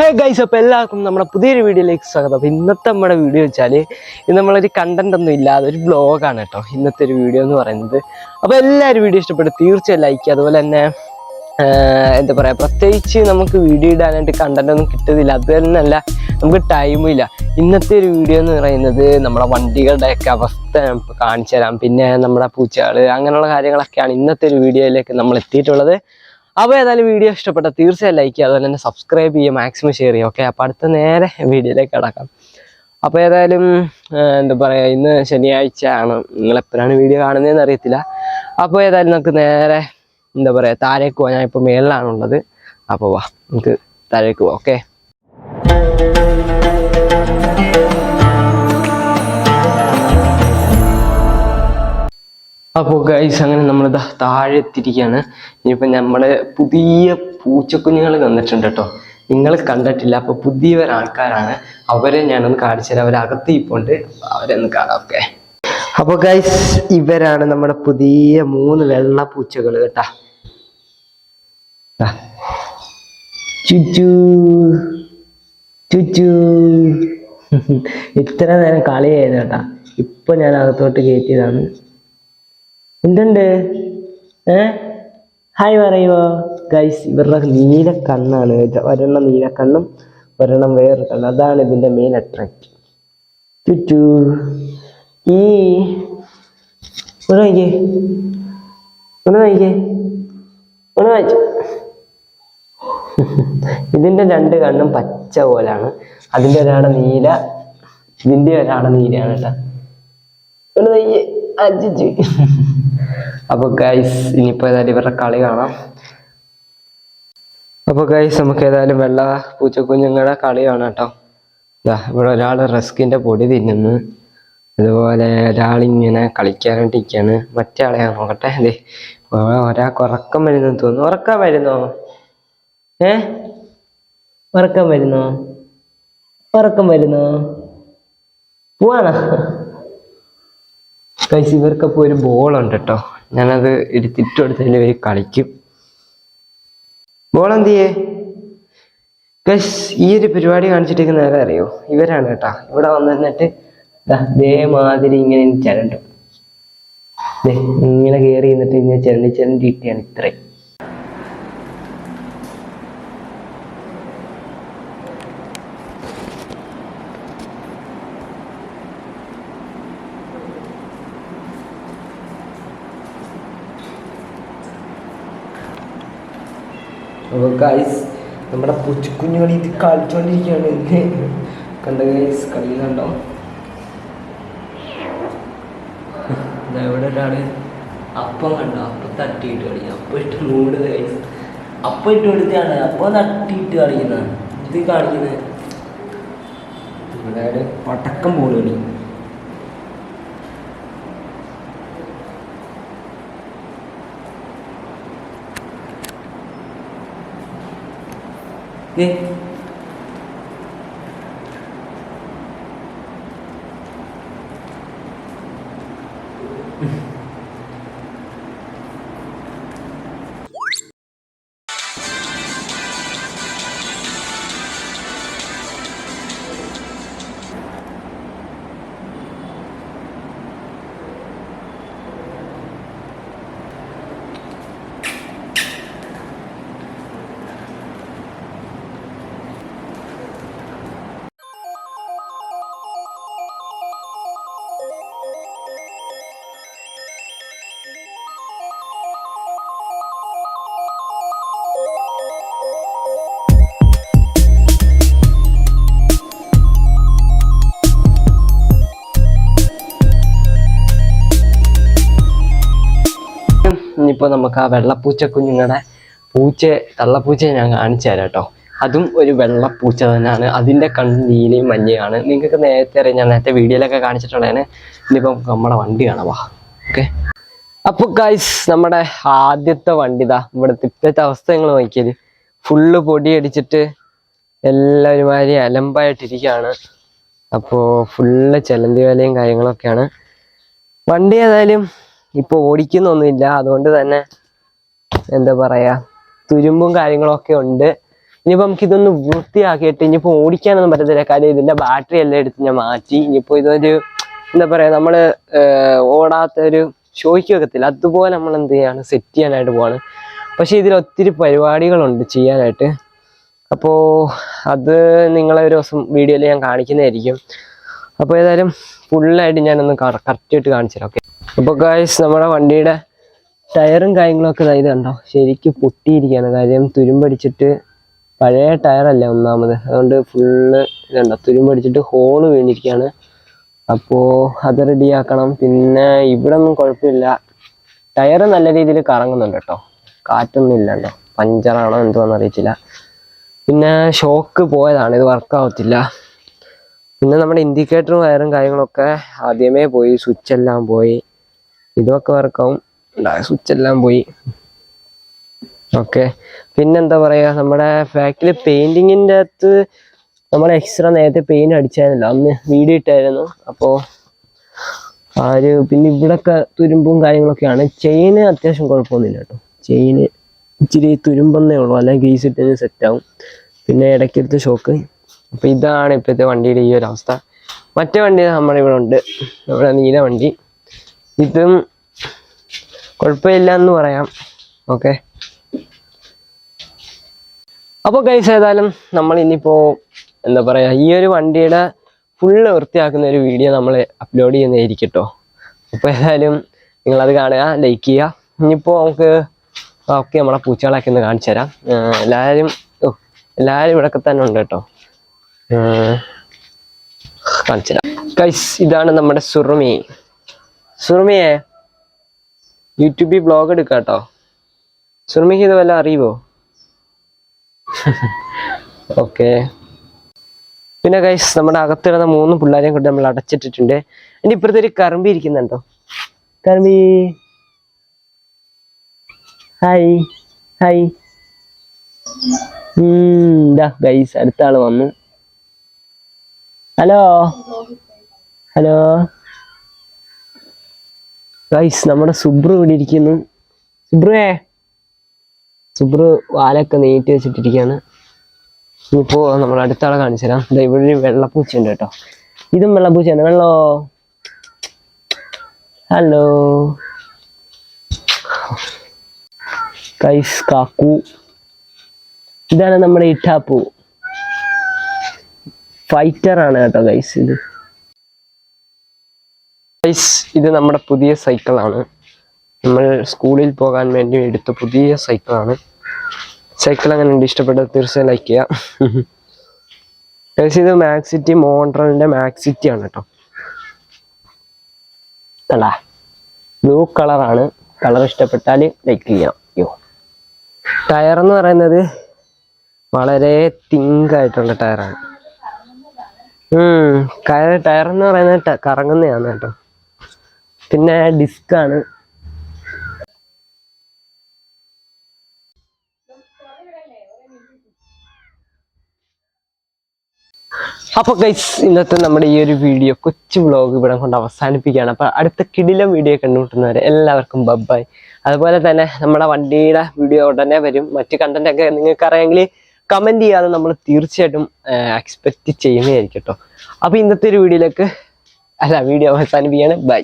Hey guys അപ്പോൾ എല്ലാവർക്കും നമ്മുടെ പുതിയൊരു വീഡിയോയിലേക്ക് സ്വാഗതം. അപ്പോൾ ഇന്നത്തെ നമ്മുടെ വീഡിയോ വെച്ചാൽ ഇത് നമ്മളൊരു കണ്ടന്റ് ഒന്നും ഇല്ലാതെ ഒരു ബ്ലോഗാണ് കേട്ടോ ഇന്നത്തെ ഒരു വീഡിയോ എന്ന് പറയുന്നത്. അപ്പോൾ എല്ലാവരും വീഡിയോ ഇഷ്ടപ്പെട്ടു തീർച്ചയായും ലൈക്ക് അതുപോലെ തന്നെ എന്താ പറയുക പ്രത്യേകിച്ച് നമുക്ക് വീഡിയോ ഇടാനായിട്ട് കണ്ടന്റ് ഒന്നും കിട്ടുന്നില്ല. അത് തന്നെയല്ല നമുക്ക് ടൈമും ഇല്ല. ഇന്നത്തെ ഒരു വീഡിയോ എന്ന് പറയുന്നത് നമ്മുടെ വണ്ടികളുടെയൊക്കെ അവസ്ഥ കാണിച്ചു തരാം. പിന്നെ നമ്മുടെ പൂച്ചകൾ അങ്ങനെയുള്ള കാര്യങ്ങളൊക്കെയാണ് ഇന്നത്തെ ഒരു വീഡിയോയിലേക്ക് നമ്മൾ എത്തിയിട്ടുള്ളത്. അപ്പോൾ ഏതായാലും വീഡിയോ ഇഷ്ടപ്പെട്ട തീർച്ചയായും ലൈക്ക് ചെയ്യുക. അതുപോലെ തന്നെ സബ്സ്ക്രൈബ് ചെയ്യുക മാക്സിമം ഷെയർ ചെയ്യുക. ഓക്കെ അപ്പോൾ അടുത്ത നേരെ വീഡിയോയിലേക്ക് കിടക്കാം. അപ്പോൾ ഏതായാലും എന്താ പറയുക ഇന്ന് ശനിയാഴ്ച ആണ്. നിങ്ങൾ എപ്പോഴാണ് വീഡിയോ കാണുന്നതെന്ന് അറിയത്തില്ല. അപ്പോൾ ഏതായാലും നമുക്ക് നേരെ എന്താ പറയുക താഴേക്ക് പോകാം ഞാൻ ഇപ്പോൾ മേളിലാണുള്ളത്. അപ്പോൾ വാ നമുക്ക് താഴേക്ക് പോവാം. ഓക്കെ അപ്പോൾ ഗൈസ് അങ്ങനെ നമ്മൾ താഴെ എത്തിയിരിക്കുകയാണ് ഇനിയിപ്പോൾ നമ്മളെ പുതിയ പൂച്ചക്കുഞ്ഞുങ്ങൾ വന്നിട്ടുണ്ട് കേട്ടോ. നിങ്ങൾ കണ്ടിട്ടില്ല അപ്പോൾ പുതിയ ആൾക്കാരാണ്. അവരെ ഞാനൊന്ന് കാണിച്ചു തരാം. അവരകത്ത് ഇപ്പോണ്ട്. അവരെ ഒന്ന് കാണാം ഓക്കെ. അപ്പോൾ ഗൈസ് ഇവരാണ് നമ്മുടെ പുതിയ മൂന്ന് വെള്ള പൂച്ചകൾ കേട്ടാ. ചുച്ചു. ചുച്ചു. ഇത്ര നേരം കളിയായിരുന്നു കേട്ടാ. ഇപ്പൊ ഞാൻ അകത്തോട്ട് കയറ്റിയതാണ് എന്തുണ്ട്? ഏ? ഹായ് പറയുമോ ഗൈസ് ഇവരുടെ നീല കണ്ണാണ്. ഒരെണ്ണം നീല കണ്ണും ഒരെണ്ണം വേറൊരു കണ്ണ്. അതാണ് ഇതിന്റെ മെയിൻ അട്രാക്റ്റ് ചുറ്റു. ഈ ഒന്ന് വായിക്കേ. ഒന്ന് വായിക്കേ. ഒന്ന് വായിച്ചു. ഇതിന്റെ രണ്ട് കണ്ണും പച്ച പോലാണ്. അതിന്റെ ഒരാളെ നീല. ഇതിന്റെ ഒരാളെ നീലയാണ് കേട്ടോ. ഒന്ന് നോക്കിയേ അജിജി അപ്പൊ ഗൈസ് ഇനിയിപ്പോ ഏതായാലും ഇവരുടെ കളി കാണാം. അപ്പൊ ഗൈസ് നമുക്ക് ഏതായാലും വെള്ള പൂച്ചക്കുഞ്ഞുങ്ങളുടെ കളി കാണാം കേട്ടോ. ദാ ഇവിടെ ഒരാൾ റെസ്കിന്റെ പൊടി തിന്നുന്നു. അതുപോലെ ഒരാളിങ്ങനെ കളിക്കാനായിട്ടിരിക്കാണ് മറ്റേ ആളെ നോക്കട്ടെ. അതെ ഒരാൾക്ക് ഉറക്കം വരുന്നു തോന്നുന്നു. ഉറക്കം വരുന്നോ? ഏ? ഉറക്കം വരുന്നോ? ഉറക്കം വരുന്നോ? പോവാണോ? കൈസ് ഇവർക്കപ്പോൾ ഒരു ബോളുണ്ട് കേട്ടോ. ഞാനത് എടുത്തിട്ട് കൊടുത്തതിൽ ഇവർ കളിക്കും. ബോൾ കൈസ് ഈ ഒരു പരിപാടി കാണിച്ചിട്ടേക്ക് നേരെ അറിയോ? ഇവരാണ് കേട്ടാ. ഇവിടെ ദാ ഇതേമാതിരി ഇങ്ങനെ ചരണ്ടും. ഇങ്ങനെ കയറി നിന്നിട്ട് ഇങ്ങനെ ചിരണ്ടി ചിരണ്ടി ഇട്ടിയാണ് ഇത്രയും. ഗൈസ് നമ്മുടെ പൂച്ചക്കുഞ്ഞുകൾ ഇത് കളിച്ചോണ്ടിരിക്കുകയാണ്. കണ്ട ഗൈസ് കളി കണ്ടോ? ഇവിടെ ഒരാൾ അപ്പം കണ്ടോ? അപ്പം തട്ടിയിട്ട് കളിക്കും അപ്പം ഇട്ട് മൂട് ഗൈസ് അപ്പം ഇട്ട് കൊടുത്താണ് അപ്പം തട്ടിയിട്ട് കളിക്കുന്നതാണ് ഇത് കാണിക്കുന്നത്. ഇവിടെ പടക്കം പടക്കം പോലും കളി ഏ ഇനിയിപ്പോൾ നമുക്ക് ആ വെള്ളപ്പൂച്ച കുഞ്ഞുങ്ങളുടെ പൂച്ച തള്ളപ്പൂച്ചയെ ഞാൻ കാണിച്ചു തരാം കേട്ടോ. അതും ഒരു വെള്ളപ്പൂച്ച തന്നെയാണ്. അതിന്റെ കണ്ണ് നീലയും മഞ്ഞയാണ് നിങ്ങൾക്ക് നേരത്തെ അറിയാം ഞാൻ നേരത്തെ വീഡിയോയിലൊക്കെ കാണിച്ചിട്ടുള്ളതാണ് ഇനിയിപ്പം നമ്മുടെ വണ്ടി കാണാം. വാ ഓക്കെ. അപ്പോൾ ഗൈസ് നമ്മുടെ ആദ്യത്തെ വണ്ടി ഇതാ. ഇവിടെ ഇപ്പോഴത്തെ അവസ്ഥ നിങ്ങൾ നോക്കിയത്. ഫുള്ള് പൊടി അടിച്ചിട്ട് എല്ലാം ഒരുമാതിരി അലമ്പായിട്ടിരിക്കുകയാണ്. അപ്പോൾ ഫുള്ള് ചെലന്തി വേലയും കാര്യങ്ങളൊക്കെയാണ്. വണ്ടി ഏതായാലും ഇപ്പൊ ഓടിക്കുന്നൊന്നുമില്ല. അതുകൊണ്ട് തന്നെ എന്താ പറയാ തുരുമ്പും കാര്യങ്ങളൊക്കെ ഉണ്ട്. ഇനിയിപ്പോ നമുക്ക് ഇതൊന്ന് വൃത്തിയാക്കിയിട്ട് ഇനിയിപ്പോ ഓടിക്കാനൊന്നും പറ്റത്തില്ല. കാര്യം ഇതിന്റെ ബാറ്ററി എല്ലാം എടുത്ത് ഞാൻ മാറ്റി. ഇനിയിപ്പോ ഇതൊരു എന്താ പറയാ നമ്മൾ ഓടാത്ത ഒരു ഷോയ്ക്ക് വെക്കത്തില്ല. അതുപോലെ നമ്മൾ എന്ത് ചെയ്യാണ് സെറ്റ് ചെയ്യാനായിട്ട് പോവാണ്. പക്ഷെ ഇതിൽ ഒത്തിരി പരിപാടികളുണ്ട് ചെയ്യാനായിട്ട്. അപ്പോ അത് നിങ്ങളെ ഒരു ദിവസം വീഡിയോയിൽ ഞാൻ കാണിക്കുന്നതായിരിക്കും. അപ്പോൾ ഏതായാലും ഫുള്ളായിട്ട് ഞാനൊന്ന് കറക്റ്റായിട്ട് കാണിച്ചു ഓക്കെ അപ്പോൾ ഗായ്സ് നമ്മുടെ വണ്ടിയുടെ ടയറും കാര്യങ്ങളൊക്കെ ഇതായത് ഇത് കണ്ടോ? ശരിക്കും പൊട്ടിയിരിക്കുകയാണ്. കാര്യം തുരുമ്പടിച്ചിട്ട് പഴയ ടയറല്ല ഒന്നാമത്. അതുകൊണ്ട് ഫുള്ള് ഇതുണ്ടോ തുരുമ്പടിച്ചിട്ട് ഹോൾ വീണിരിക്കുകയാണ്. അപ്പോൾ അത് റെഡിയാക്കണം പിന്നെ ഇവിടെ ഒന്നും കുഴപ്പമില്ല. ടയർ നല്ല രീതിയിൽ കറങ്ങുന്നുണ്ട് കേട്ടോ. കാറ്റൊന്നും ഇല്ലല്ലോ. പഞ്ചറാണോ എന്തുവാന്ന് അറിയത്തില്ല. പിന്നെ ഷോക്ക് പോയതാണ്. ഇത് വർക്ക് ആവത്തില്ല. പിന്നെ നമ്മുടെ ഇൻഡിക്കേറ്ററും വയറും കാര്യങ്ങളൊക്കെ ആദ്യമേ പോയി സ്വിച്ച് എല്ലാം പോയി. ഇതൊക്കെ വർക്കാവും. സ്വിച്ച് എല്ലാം പോയി. ഓക്കെ പിന്നെന്താ പറയുക നമ്മുടെ ഫാക്ടറി പെയിന്റിങ്ങിന്റെ അകത്ത് നമ്മൾ എക്സ്ട്രാ നേരത്തെ പെയിന്റ് അടിച്ചായിരുന്നല്ലോ. അന്ന് വീഡിയോ ഇട്ടായിരുന്നു. അപ്പോൾ ആ ഒരു പിന്നെ ഇവിടൊക്കെ തുരുമ്പും കാര്യങ്ങളൊക്കെയാണ്. ചെയിന് അത്യാവശ്യം കുഴപ്പമൊന്നുമില്ല കേട്ടോ. ചെയിന് ഇച്ചിരി തുരുമ്പെന്നേ ഉള്ളൂ. അല്ലെങ്കിൽ ഗ്രീസ് ഇട്ട് സെറ്റ് ആവും. പിന്നെ ഇടയ്ക്കെടുത്ത് ഷോക്ക് അപ്പോൾ ഇതാണ് ഇപ്പോഴത്തെ വണ്ടിയുടെ ഈ ഒരു അവസ്ഥ. മറ്റേ വണ്ടി നമ്മുടെ ഇവിടെ ഉണ്ട്. നമ്മുടെ നീല വണ്ടി. ഇതും കുഴപ്പമില്ല എന്ന് പറയാം. ഓക്കെ അപ്പോൾ ഗൈസ് ഏതായാലും നമ്മൾ ഇനിയിപ്പോ എന്താ പറയാ ഈ ഒരു വണ്ടിയുടെ ഫുള്ള് വൃത്തിയാക്കുന്ന ഒരു വീഡിയോ നമ്മൾ അപ്ലോഡ് ചെയ്യുന്നതായിരിക്കും കേട്ടോ അപ്പോൾ ഏതായാലും നിങ്ങളത് കാണുക ലൈക്ക് ചെയ്യുക. ഇനിയിപ്പോൾ നമുക്ക് ഓക്കെ നമ്മളെ പൂച്ചകളൊക്കെ ഒന്ന് കാണിച്ചു തരാം. എല്ലാവരും എല്ലാവരും ഇവിടെയൊക്കെ തന്നെ ഉണ്ട് കേട്ടോ കാണിച്ചു തരാം. കൈസ് ഇതാണ് നമ്മുടെ സുറുമി സുറുമിയെ യൂട്യൂബിൽ ബ്ലോഗ് എടുക്കാം കേട്ടോ സുറുമിക്ക് ഇത് വല്ല അറിയുമോ ഓക്കെ പിന്നെ ഗൈസ് നമ്മുടെ അകത്തിടുന്ന മൂന്ന് പിള്ളേരെയും കൊണ്ട് നമ്മൾ അടച്ചിട്ടിട്ടുണ്ട്. എന്റെ ഇപ്പുറത്തെ ഒരു കറമ്പി ഇരിക്കുന്നുണ്ടോ? കറമ്പി. ഹായ് ഹായ് ഇതാ ഗൈസ് അടുത്ത ആൾ വന്നു. ഹലോ ഹലോ ഗൈസ് നമ്മുടെ സുബ്രു ഇവിടെ ഇരിക്കുന്നു. സുബ്രുവേ? സുബ്രു വാലൊക്കെ നീട്ടി വെച്ചിട്ടിരിക്കുകയാണ്. ഇപ്പോൾ നമ്മൾ അടുത്ത ആളെ കാണിച്ചു തരാം. ഇതാ ഇവിടെ ഒരു വെള്ളപ്പൂച്ച ഉണ്ട് കേട്ടോ. ഇതും വെള്ളപ്പൂച്ചയാണ് വെള്ളോ? ഹലോ കൈസ് കാക്കു. ഇതാണ് നമ്മുടെ ഇട്ടാപ്പൂ. ഫൈറ്റർ ആണ് കേട്ടോ ഗൈസ് ഇത്. ഗൈസ് ഇത് നമ്മുടെ പുതിയ സൈക്കിളാണ് നമ്മൾ സ്കൂളിൽ പോകാൻ വേണ്ടി എടുത്ത പുതിയ സൈക്കിളാണ് സൈക്കിൾ അങ്ങനെ ഉണ്ട്. ഇഷ്ടപ്പെട്ടത് തീർച്ചയായും ലൈക്ക് ചെയ്യാം. ഗൈസ് ഇത് മാക്സിറ്റി മോണ്ട്രലിന്റെ മാക്സിറ്റി ആണ് കേട്ടോ അല്ല ബ്ലൂ കളറാണ് കളർ ഇഷ്ടപ്പെട്ടാൽ ലൈക്ക് ചെയ്യാം. യോ ടയർ എന്ന് പറയുന്നത് വളരെ തിങ്ക് ആയിട്ടുള്ള ടയറാണ് ടയർ എന്ന് പറയുന്നത് കറങ്ങുന്നതാണ് കേട്ടോ പിന്നെ ഡിസ്ക് ആണ്. അപ്പൊ ഗൈസ് ഇന്നത്തെ നമ്മുടെ ഈ ഒരു വീഡിയോ കൊച്ചു വ്ളോഗ് ഇവിടെ കൊണ്ട് അവസാനിപ്പിക്കുകയാണ്. അപ്പൊ അടുത്ത കിടിലം വീഡിയോ കണ്ടുമുട്ടുന്നവരെ എല്ലാവർക്കും ബബ്ബായി അതുപോലെ തന്നെ നമ്മുടെ വണ്ടിയുടെ വീഡിയോ ഉടനെ വരും. മറ്റു കണ്ടന്റ് ഒക്കെ നിങ്ങൾക്ക് അറിയാമെങ്കിൽ കമന്റ് ചെയ്യാതെ നമ്മൾ തീർച്ചയായിട്ടും എക്സ്പെക്ട് ചെയ്യുന്നതായിരിക്കും കേട്ടോ. അപ്പൊ ഇന്നത്തെ ഒരു വീഡിയോയിലേക്ക് അല്ല വീഡിയോ അവസാനിപ്പിക്കുകയാണ്. ബൈ